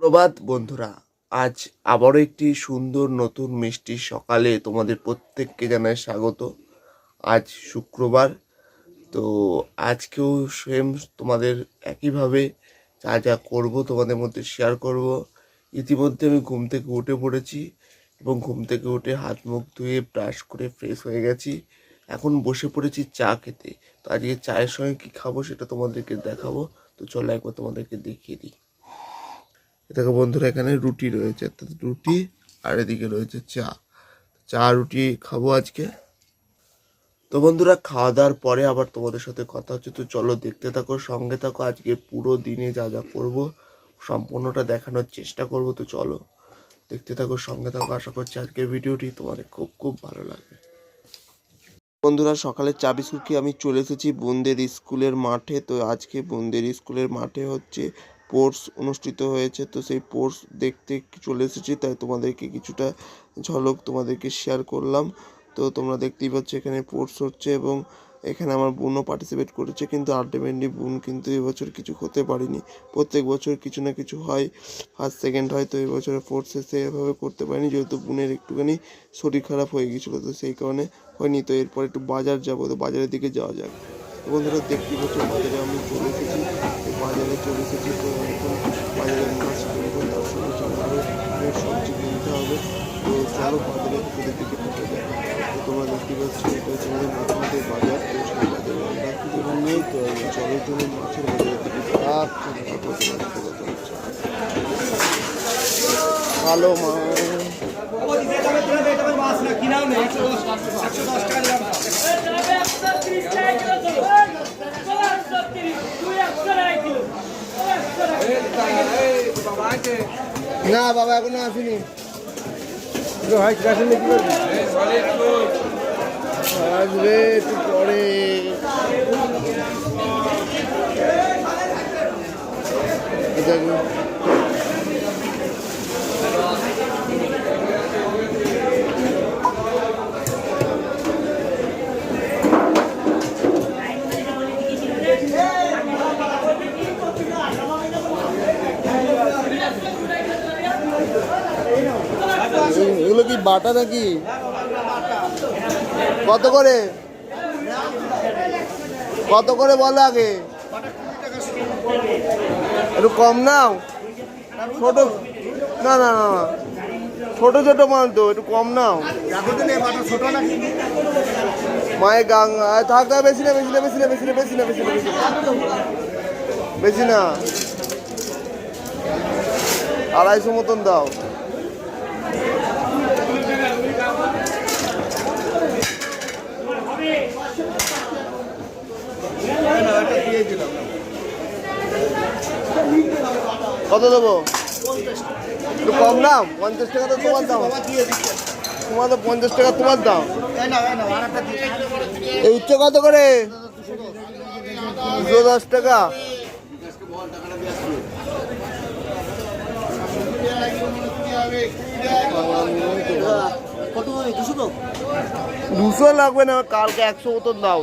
প্রভাত বন্ধুরা, আজ আবারও একটি সুন্দর নতুন মিষ্টি সকালে তোমাদের প্রত্যেককে জানাই স্বাগত। আজ শুক্রবার, তো আজকেও সেম তোমাদের একইভাবে যা যা করব তোমাদের মধ্যে শেয়ার করব। ইতিমধ্যে আমি ঘুম থেকে উঠে পড়েছি এবং ঘুম থেকে উঠে হাত মুখ ধুয়ে ব্রাশ করে ফ্রেশ হয়ে গেছি। এখন বসে পড়েছি চা খেতে। তো আজকে চায়ের সঙ্গে কী খাব সেটা তোমাদেরকে দেখাবো। তো চলো একবার তোমাদেরকে দেখিয়ে দিই। দেখো বন্ধুরা, এখানে রুটি রয়েছে রুটি আর এদিকে রয়েছে চা। চা, রুটি খাব আজকে। তো বন্ধুরা খাওয়া দাওয়ার পরে আবার তোমাদের সাথে কথা হচ্ছে, তো চলো দেখতে থাকো, সঙ্গে থাকো। আজকে পুরো দিনে যা যা করব, সম্পূর্ণটা দেখানোর চেষ্টা করব, তো চলো দেখতে থাকো, সঙ্গে থাকো। আশা করছি আজকের ভিডিওটি তোমাদের খুব খুব ভালো লাগবে। বন্ধুরা, সকালে চা বিস্কুট আমি চলে এসেছি বোনদের স্কুলের মাঠে, তো আজকে বোনদের স্কুলের মাঠে হচ্ছে স্পোর্টস অনুষ্ঠিত হয়েছে, তো সেই স্পোর্টস দেখতে চলে এসেছি, তাই তোমাদেরকে কিছুটা ঝলক তোমাদেরকে শেয়ার করলাম। তো তোমরা দেখতেই পাচ্ছ এখানে স্পোর্টস হচ্ছে এবং এখানে আমার বোনও পার্টিসিপেট করেছে, কিন্তু আলটিমেটলি বোন কিন্তু এবছর কিছু হতে পারিনি। প্রত্যেক বছর কিছু না কিছু হয় ফার্স্ট সেকেন্ড হয়, তো এবছর ফোর্থসে সেভাবে করতে পারিনি, যেহেতু বোনের একটুখানি শরীর খারাপ হয়ে গিয়েছিল, তো সেই কারণে হয়নি, তো এরপর একটু বাজার যাব, তো বাজারের দিকে যাওয়া যাক। বন্ধুরা দেখতে পাচ্ছ বাজারে আমি চলে এসেছি। বাজারে চলে এসেছি তো এখন বাজারে মাছ কিনবো তার সঙ্গে হবে সবজি কিনতে হবে। তো চলো বাজারে ওদের দিকে ঢুকে যায় তো তোমরা দেখতে পাচ্ছ, এটা হচ্ছে আমাদের মোটামুটি বাজার। তো সেই বাজারে আমরা কিছু নেই তো চলো তুমি মাছের বাজারের দিকে ভালো মাছ। না বাবা এখনও আসেনি। আসবে একটু পরে এটা বাটা নাকি? কত করে? কত করে বল আগে? একটু কম নাও। ছোট, না না না ছোট ছোট মাল তো, একটু কম নাও। মায়ের গাং থাক থাক বেশি না বেশি না বেশি না বেশি না বেশি না বেশি না। বেশি না। আড়াইশো মতন দাও। কত দেবো? একটু কম দাম? পঞ্চাশ টাকা তো তোমার দাম। তোমার তো পঞ্চাশ টাকা তোমার দাম। এই উচ্চ কত করে? দুশো দশ টাকা। দুশো লাগবে না, কালকে একশো মতন দাও।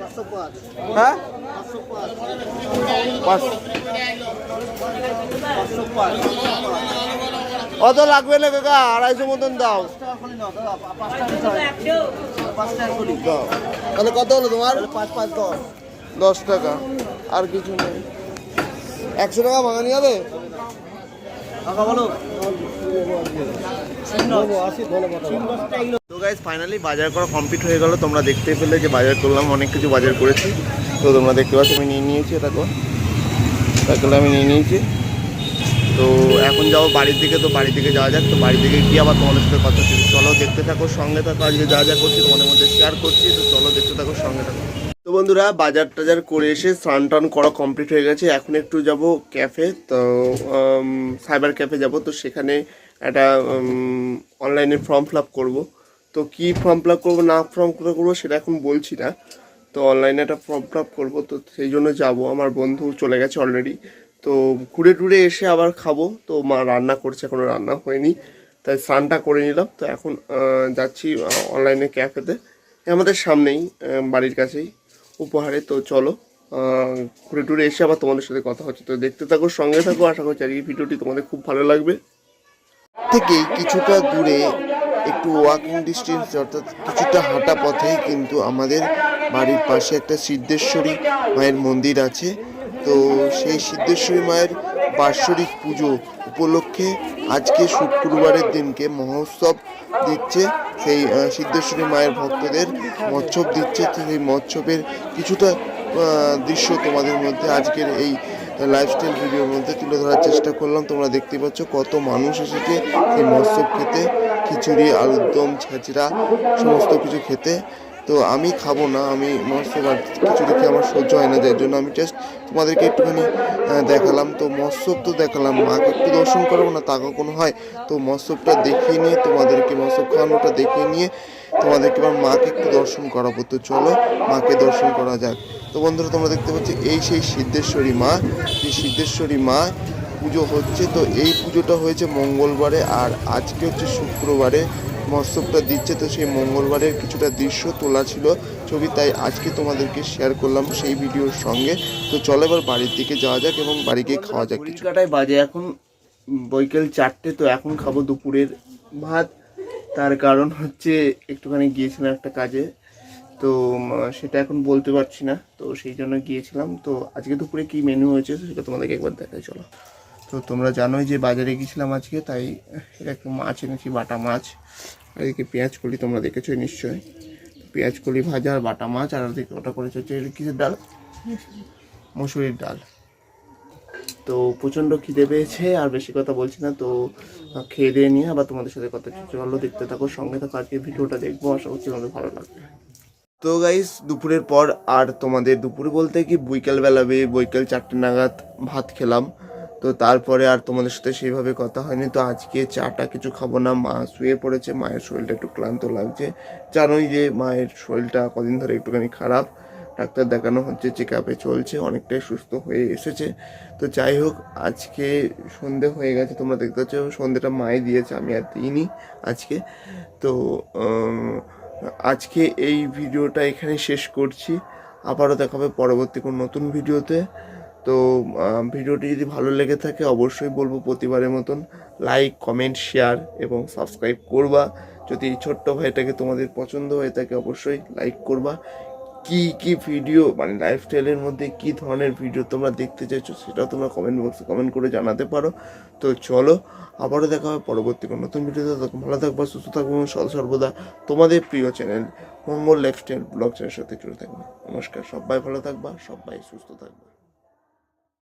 হ্যাঁ? অত লাগবে না কাকা আড়াইশো মতন দাও। দাও। তাহলে কত হলো তোমার? দশ। দশ টাকা আর কিছু নেই। একশো টাকা ভাঙানি হবে তো গাইজ ফাইনালি বাজার করা কমপ্লিট হয়ে গেল। তোমরা দেখতেই পেলে যে বাজার করলাম, অনেক কিছু বাজার করেছি। তো তোমরা দেখতে পাচ্ছ, আমি নিয়ে নিয়েছি দেখো। তারপরে আমি নিয়ে নিয়েছি। তো এখন যাব বাড়ির দিকে, তো বাড়ির দিকে যাওয়া যাক। তো বাড়ির দিকে গিয়ে আবার তোমাদের সাথে কথা চলো দেখতে থাকো, সঙ্গে থাকো, আজকে যা যা করছি তোমাদের মধ্যে শেয়ার করছি। তো চলো দেখতে থাকো, সঙ্গে থাকো। তো বন্ধুরা, বাজার টাজার করে এসে স্নান টান করা কমপ্লিট হয়ে গেছে। এখন একটু যাব ক্যাফে তো সাইবার ক্যাফে যাব। তো সেখানে একটা অনলাইনে ফর্ম ফিল আপ করব। তো কি ফর্ম ফিল আপ করব, না ফর্ম ফিল করব সেটা এখন বলছি না। তো অনলাইনে একটা ফর্ম ফিল আপ করব, তো সেই জন্য যাব। আমার বন্ধু চলে গেছে অলরেডি তো ঘুরে টুরে এসে আবার খাব। তো মা রান্না করছে এখনও রান্না হয়নি। তাই স্নানটা করে নিলাম। তো এখন যাচ্ছি অনলাইনে ক্যাফেতে আমাদের সামনেই বাড়ির কাছেই। উপহারে, তো চলো ঘুরে টুরে এসে আবার তোমাদের সাথে কথা হচ্ছে। তো দেখতে থাকো, সঙ্গে থাকো, আশা করছি এই ভিডিওটি তোমাদের খুব ভালো লাগবে। থেকে কিছুটা দূরে একটু ওয়াকিং ডিস্টেন্স অর্থাৎ কিছুটা হাঁটা পথে কিন্তু আমাদের বাড়ির পাশে একটা সিদ্ধেশ্বরী মায়ের মন্দির আছে। তো সেই সিদ্ধেশ্বরী মায়ের বাৎসরিক পুজো উপলক্ষে আজকে শুক্রবারের দিনকে মহোৎসব দিচ্ছে। সেই সিদ্ধেশ্বরী মায়ের ভক্তদের মৎসব দিচ্ছে। সেই মৎসবের কিছুটা দৃশ্য তোমাদের মধ্যে আজকের এই লাইফস্টাইল ভিডিওর মধ্যে তুলে ধরার চেষ্টা করলাম। তোমরা দেখতে পাচ্ছ কত মানুষ এসেছে এই মৎসব খেতে। খিচুড়ি আলুর দম ছাঁচড়া, সমস্ত কিছু খেতে। তো আমি খাব না, আমি মৎস্য খিচুড়ি খেয়ে আমার সহ্য হয় না যার জন্য আমি জাস্ট তোমাদেরকে একটুখানি দেখালাম। তো মৎসব তো দেখালাম, মাকে একটু দর্শন করব না, তা কখনো হয়? তো মৎসবটা দেখিয়ে নিয়ে তোমাদেরকে মৎসব খাওয়ানোটা দেখিয়ে নিয়ে তোমাদেরকে এবার মাকে একটু দর্শন করাবো। তো চলো, মাকে দর্শন করা যাক। তো বন্ধুরা, তোমরা দেখতে পাচ্ছ, এই সেই সিদ্ধেশ্বরী মা এই সিদ্ধেশ্বরী মা পুজো হচ্ছে, তো এই পুজোটা হয়েছে মঙ্গলবারে আর আজকে হচ্ছে শুক্রবারে। মৎসবটা দিচ্ছে তো সেই মঙ্গলবারের কিছুটা দৃশ্য তোলা ছিল ছবি তাই আজকে তোমাদেরকে শেয়ার করলাম সেই ভিডিওর সঙ্গে। তো চলো এবার বাড়ির দিকে যাওয়া যাক এবং বাড়ি গিয়ে খাওয়া যাক কিছু। কাটায় বাজে এখন বৈকাল চারটে তো এখন খাব দুপুরের ভাত। তার কারণ হচ্ছে একটুখানি গিয়েছিলাম একটা কাজে তো সেটা এখন বলতে পারছি না তো সেই জন্য গিয়েছিলাম। তো আজকে দুপুরে কি মেনু হয়েছে সেটা তোমাদেরকে একবার দেখাই চলো। তো তোমরা জানোই যে বাজারে গেছিলাম আজকে, তাই এটা একটু মাছ এনেছি, বাটা মাছ। আর এদিকে পেঁয়াজ কলি তোমরা দেখেছ নিশ্চয়ই। পেঁয়াজ কলি ভাজা আর বাটা মাছ, আর ওদিকে ওটা করেছে হচ্ছে কিসের ডাল? মসুরির ডাল। তো প্রচণ্ড খিদে পেয়েছে, আর বেশি কথা বলছি না, তো খেয়ে দিয়ে নিয়ে আবার তোমাদের সাথে কথা। চলো দেখতে থাকো, সঙ্গে থাকো আজকে ভিডিওটা দেখব, আশা করছি তোমাদের ভালো লাগবে। তো গাইস দুপুরের পর আর তোমাদের দুপুরে বলতে কি, বৈকালবেলা বৈকাল চারটে নাগাদ ভাত খেলাম। তো তারপরে আর তোমাদের সাথে সেইভাবে কথা হয়নি। তো আজকে চাটা কিছু খাব না, মা শুয়ে পড়েছে, মায়ের শরীরটা একটু ক্লান্ত লাগছে। জানোই যে মায়ের শরীরটা কদিন ধরে একটুখানি খারাপ। ডাক্তার দেখানো হচ্ছে চেক আপে চলছে, অনেকটাই সুস্থ হয়ে এসেছে। তো যাই হোক, আজকে সন্ধে হয়ে গেছে, তোমরা দেখতে পাচ্ছ, সন্ধেটা মায়ে দিয়েছে, আমি আর দিইনি আজকে। তো আজকে এই ভিডিওটা এখানে শেষ করছি। আবারও দেখাবে পরবর্তী কোনো নতুন ভিডিওতে। তো ভিডিওটি যদি ভালো লেগে থাকে, অবশ্যই বলব প্রতিবারের মতন লাইক কমেন্ট শেয়ার এবং সাবস্ক্রাইব করবা। যদি ছোট্ট ভাইটাকে তোমাদের পছন্দ হয়ে থাকে, অবশ্যই লাইক করবা। কি কি ভিডিও মানে লাইফস্টাইলের মধ্যে কি ধরনের ভিডিও তোমরা দেখতে চাইছো, সেটাও তোমরা কমেন্ট বক্সে কমেন্ট করে জানাতে পারো। তো চলো, আবারও দেখা হবে পরবর্তী কোনো নতুন ভিডিওতে। ভালো থাকবা, সুস্থ থাকব সর্বদা তোমাদের প্রিয় চ্যানেল মঙ্গল লাইফস্টাইল ব্লগ চ্যানেলের সাথে জুড়ে থাকবে। নমস্কার, সবাই ভালো থাকবা, সবাই সুস্থ থাকবা।